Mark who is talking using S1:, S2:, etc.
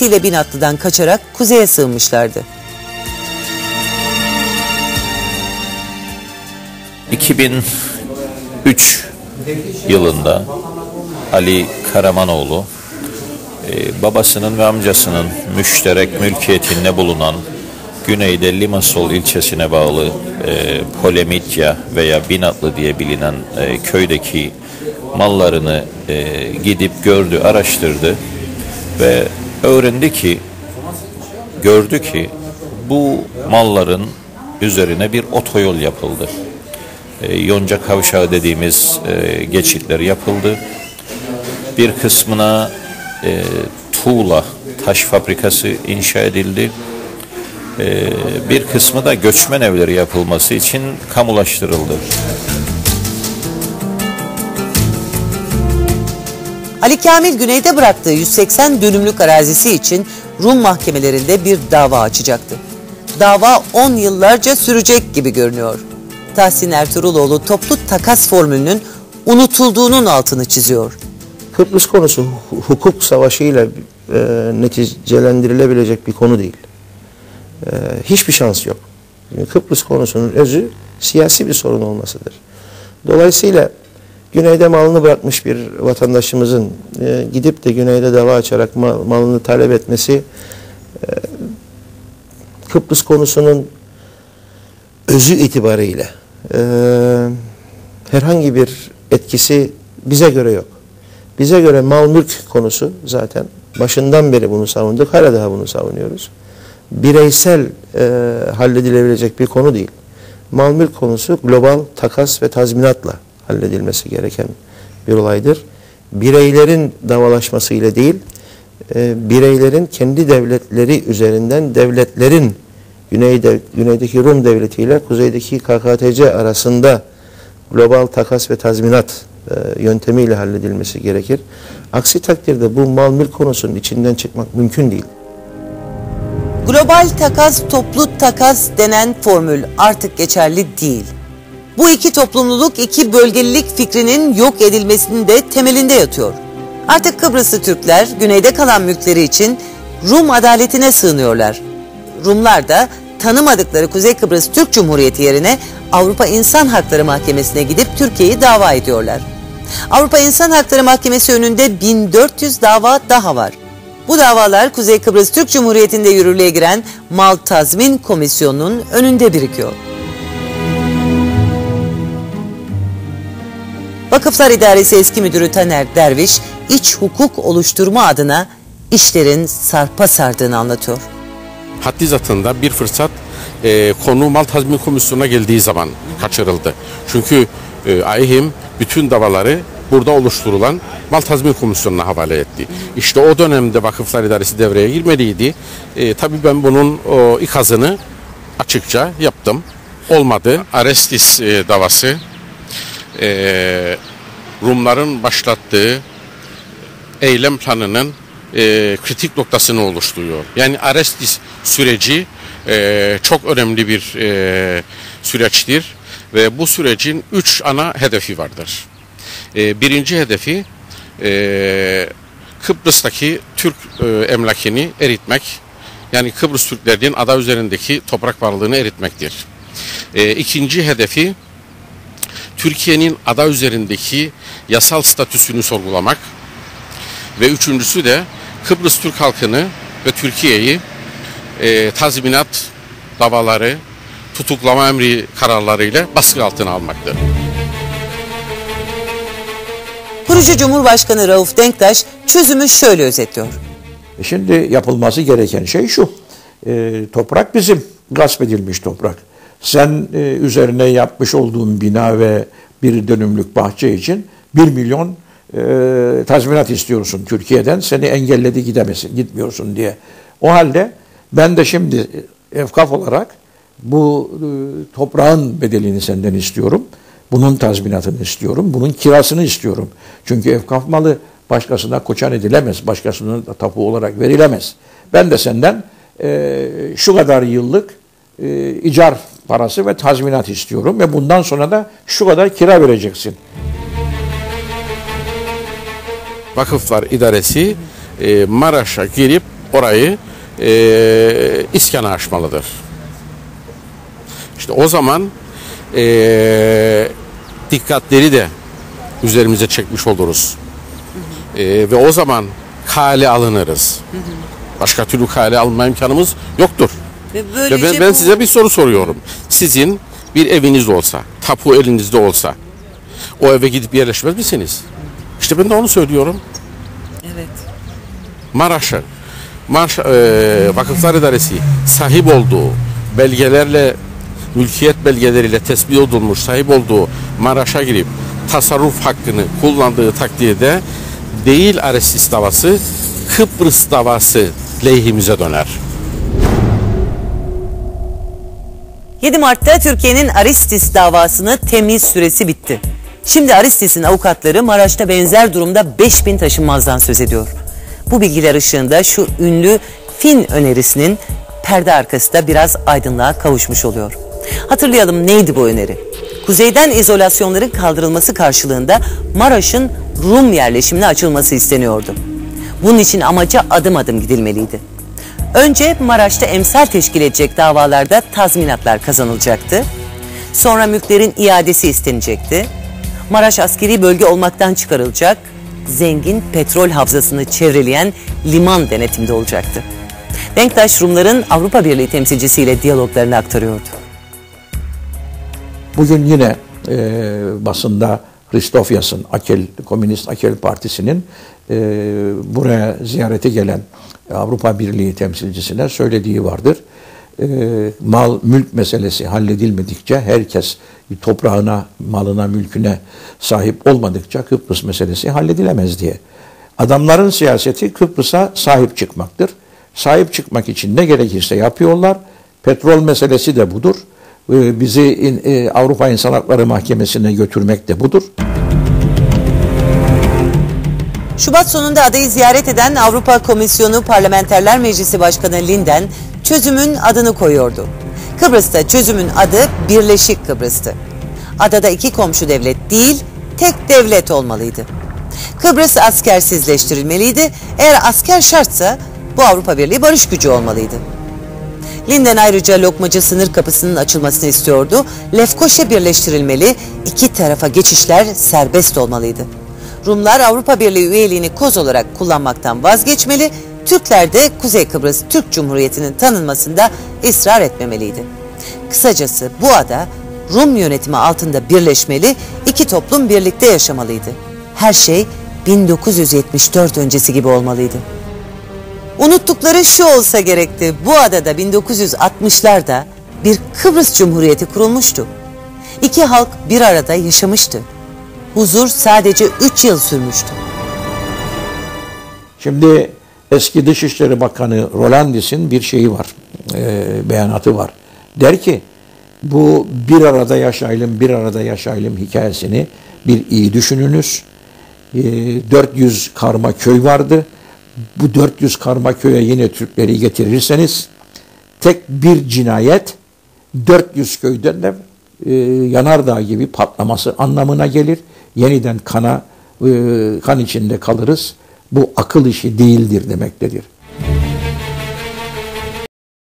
S1: ailesiyle Binatlı'dan kaçarak kuzeye sığınmışlardı.
S2: 2003 yılında Ali Karamanoğlu e, babasının ve amcasının müşterek mülkiyetinde bulunan güneyde Limasol ilçesine bağlı e, Polemitya veya Binatlı diye bilinen e, köydeki mallarını e, gidip gördü, araştırdı ve öğrendi ki, gördü ki bu malların üzerine bir otoyol yapıldı. E, Yonca Kavşağı dediğimiz e, geçitler yapıldı. Bir kısmına e, tuğla taş fabrikası inşa edildi. E, bir kısmı da göçmen evleri yapılması için kamulaştırıldı.
S1: Ali Kamil güneyde bıraktığı 180 dönümlük arazisi için Rum mahkemelerinde bir dava açacaktı. Dava 10 yıllarca sürecek gibi görünüyor. Tahsin Ertuğruloğlu toplu takas formülünün unutulduğunun altını çiziyor.
S3: Kıbrıs konusu hukuk savaşıyla e, neticelendirilebilecek bir konu değil. E, hiçbir şans yok. Kıbrıs konusunun özü siyasi bir sorun olmasıdır. Dolayısıyla güneyde malını bırakmış bir vatandaşımızın e, gidip de güneyde dava açarak mal, malını talep etmesi e, Kıbrıs konusunun özü itibariyle e, herhangi bir etkisi bize göre yok. Bize göre mal mülk konusu zaten başından beri bunu savunduk. Hala daha bunu savunuyoruz. Bireysel e, halledilebilecek bir konu değil. Mal mülk konusu global takas ve tazminatla halledilmesi gereken bir olaydır. Bireylerin davalaşmasıyla değil, e, bireylerin kendi devletleri üzerinden devletlerin güneyde, güneydeki Rum devleti ile kuzeydeki KKTC arasında global takas ve tazminat e, yöntemiyle halledilmesi gerekir. Aksi takdirde bu mal mülk konusunun içinden çıkmak mümkün değil.
S1: Global takas, toplu takas denen formül artık geçerli değil. Bu iki toplumluluk, iki bölgelilik fikrinin yok edilmesinin de temelinde yatıyor. Artık Kıbrıslı Türkler güneyde kalan mülkleri için Rum adaletine sığınıyorlar. Rumlar da tanımadıkları Kuzey Kıbrıs Türk Cumhuriyeti yerine Avrupa İnsan Hakları Mahkemesi'ne gidip Türkiye'yi dava ediyorlar. Avrupa İnsan Hakları Mahkemesi önünde 1400 dava daha var. Bu davalar Kuzey Kıbrıs Türk Cumhuriyeti'nde yürürlüğe giren Mal Tazmin Komisyonu'nun önünde birikiyor. Vakıflar İdaresi Eski Müdürü Taner Derviş, iç hukuk oluşturma adına işlerin sarpa sardığını anlatıyor.
S4: Haddi zatında bir fırsat e, konu mal tazmin komisyonuna geldiği zaman kaçırıldı. Çünkü e, AİHİM bütün davaları burada oluşturulan mal tazmin komisyonuna havale etti. İşte o dönemde Vakıflar İdaresi devreye girmeliydi. E, tabii ben bunun o, ikazını açıkça yaptım. Olmadı. Arestis e, davası e, Rumların başlattığı eylem planının e, kritik noktasını oluşturuyor. Yani Arestis süreci e, çok önemli bir e, süreçtir ve bu sürecin üç ana hedefi vardır. E, birinci hedefi e, Kıbrıs'taki Türk e, emlakini eritmek, yani Kıbrıs Türklerinin ada üzerindeki toprak varlığını eritmektir. E, ikinci hedefi Türkiye'nin ada üzerindeki yasal statüsünü sorgulamak ve üçüncüsü de Kıbrıs Türk halkını ve Türkiye'yi e, tazminat davaları, tutuklama emri kararlarıyla baskı altına almaktır.
S1: Kurucu Cumhurbaşkanı Rauf Denktaş çözümü şöyle özetliyor.
S5: E şimdi yapılması gereken şey şu. E, toprak bizim. Gasp edilmiş toprak. Sen e, üzerine yapmış olduğun bina ve bir dönümlük bahçe için bir milyon e, tazminat istiyorsun Türkiye'den. Seni engelledi gidemesin, gitmiyorsun diye. O halde ben de şimdi efkaf olarak bu e, toprağın bedelini senden istiyorum. Bunun tazminatını istiyorum. Bunun kirasını istiyorum. Çünkü efkaf malı başkasına koçan edilemez. Başkasının tapu olarak verilemez. Ben de senden e, şu kadar yıllık e, icar parası ve tazminat istiyorum ve bundan sonra da şu kadar kira vereceksin.
S4: Vakıflar İdaresi e, Maraş'a girip orayı e, iskana aşmalıdır. İşte o zaman e, dikkatleri de üzerimize çekmiş oluruz. E, ve o zaman kale alınırız. Başka türlü kale alma imkanımız yoktur.
S1: Ve
S4: Ve ben, ben size bir soru soruyorum. Sizin bir eviniz olsa, tapu elinizde olsa o eve gidip yerleşmez misiniz? İşte ben de onu söylüyorum.
S1: Evet.
S4: Maraş'ı, Maraş e, Vakıflar İdaresi sahip olduğu belgelerle mülkiyet belgeleriyle tespit edilmiş sahip olduğu Maraş'a girip tasarruf hakkını kullandığı takdirde değil Arestis davası Kıbrıs davası lehimize döner.
S1: 7 Mart'ta Türkiye'nin Aristis davasını temiz süresi bitti. Şimdi Aristis'in avukatları Maraş'ta benzer durumda 5000 taşınmazdan söz ediyor. Bu bilgiler ışığında şu ünlü Fin önerisinin perde arkası da biraz aydınlığa kavuşmuş oluyor. Hatırlayalım neydi bu öneri? Kuzeyden izolasyonların kaldırılması karşılığında Maraş'ın Rum yerleşimine açılması isteniyordu. Bunun için amaca adım adım gidilmeliydi. Önce Maraş'ta emsal teşkil edecek davalarda tazminatlar kazanılacaktı. Sonra mülklerin iadesi istenecekti. Maraş askeri bölge olmaktan çıkarılacak, zengin petrol havzasını çevreleyen liman denetimde olacaktı. Denktaş Rumların Avrupa Birliği temsilcisiyle diyaloglarını aktarıyordu.
S5: Bugün yine e, basında Ristofyas'ın, Akel, Komünist Akel Partisi'nin e, buraya ziyarete gelen Avrupa Birliği temsilcisine söylediği vardır. E, mal, mülk meselesi halledilmedikçe herkes toprağına, malına, mülküne sahip olmadıkça Kıbrıs meselesi halledilemez diye. Adamların siyaseti Kıbrıs'a sahip çıkmaktır. Sahip çıkmak için ne gerekirse yapıyorlar. Petrol meselesi de budur. E, bizi e, Avrupa İnsan Hakları Mahkemesi'ne götürmek de budur.
S1: Şubat sonunda adayı ziyaret eden Avrupa Komisyonu Parlamenterler Meclisi Başkanı Linden çözümün adını koyuyordu. Kıbrıs'ta çözümün adı Birleşik Kıbrıs'tı. Adada iki komşu devlet değil, tek devlet olmalıydı. Kıbrıs askersizleştirilmeliydi. Eğer asker şartsa bu Avrupa Birliği barış gücü olmalıydı. Linden ayrıca lokmacı sınır kapısının açılmasını istiyordu. Lefkoşa birleştirilmeli, iki tarafa geçişler serbest olmalıydı. Rumlar Avrupa Birliği üyeliğini koz olarak kullanmaktan vazgeçmeli, Türkler de Kuzey Kıbrıs Türk Cumhuriyeti'nin tanınmasında ısrar etmemeliydi. Kısacası bu ada Rum yönetimi altında birleşmeli, iki toplum birlikte yaşamalıydı. Her şey 1974 öncesi gibi olmalıydı. Unuttukları şu olsa gerekti. Bu adada 1960'larda bir Kıbrıs Cumhuriyeti kurulmuştu. İki halk bir arada yaşamıştı. Huzur sadece 3 yıl sürmüştü.
S5: Şimdi eski Dışişleri Bakanı Rolandis'in bir şeyi var, e, beyanatı var. Der ki bu bir arada yaşayalım, bir arada yaşayalım hikayesini bir iyi düşününüz. E, 400 karma köy vardı. Bu 400 karma köye yine Türkleri getirirseniz tek bir cinayet 400 köyden de e, yanardağ gibi patlaması anlamına gelir. Yeniden kana e, kan içinde kalırız. Bu akıl işi değildir demektedir.